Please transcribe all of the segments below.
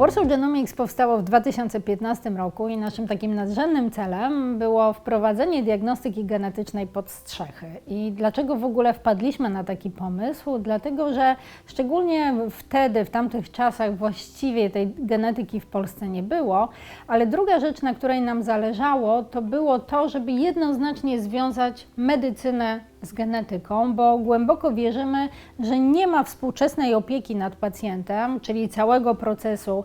Warsaw Genomics powstało w 2015 roku i naszym takim nadrzędnym celem było wprowadzenie diagnostyki genetycznej pod strzechy. I dlaczego w ogóle wpadliśmy na taki pomysł? Dlatego, że szczególnie wtedy, w tamtych czasach właściwie tej genetyki w Polsce nie było, ale druga rzecz, na której nam zależało, to było to, żeby jednoznacznie związać medycynę z genetyką, bo głęboko wierzymy, że nie ma współczesnej opieki nad pacjentem, czyli całego procesu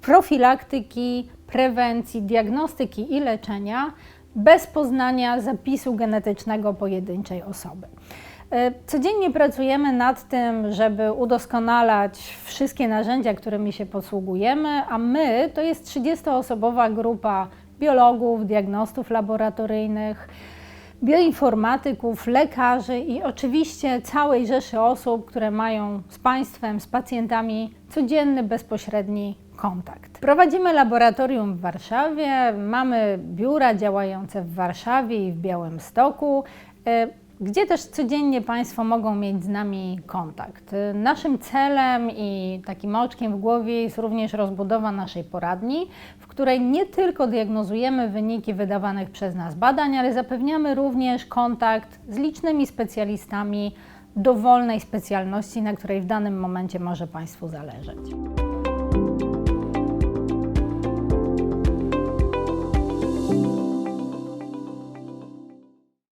profilaktyki, prewencji, diagnostyki i leczenia bez poznania zapisu genetycznego pojedynczej osoby. E, Codziennie pracujemy nad tym, żeby udoskonalać wszystkie narzędzia, którymi się posługujemy, a my to jest 30-osobowa grupa biologów, diagnostów laboratoryjnych, bioinformatyków, lekarzy i oczywiście całej rzeszy osób, które mają z państwem, z pacjentami codzienny, bezpośredni kontakt. Prowadzimy laboratorium w Warszawie, mamy biura działające w Warszawie i w Białymstoku. Gdzie też codziennie Państwo mogą mieć z nami kontakt. Naszym celem i takim oczkiem w głowie jest również rozbudowa naszej poradni, w której nie tylko diagnozujemy wyniki wydawanych przez nas badań, ale zapewniamy również kontakt z licznymi specjalistami dowolnej specjalności, na której w danym momencie może Państwu zależeć.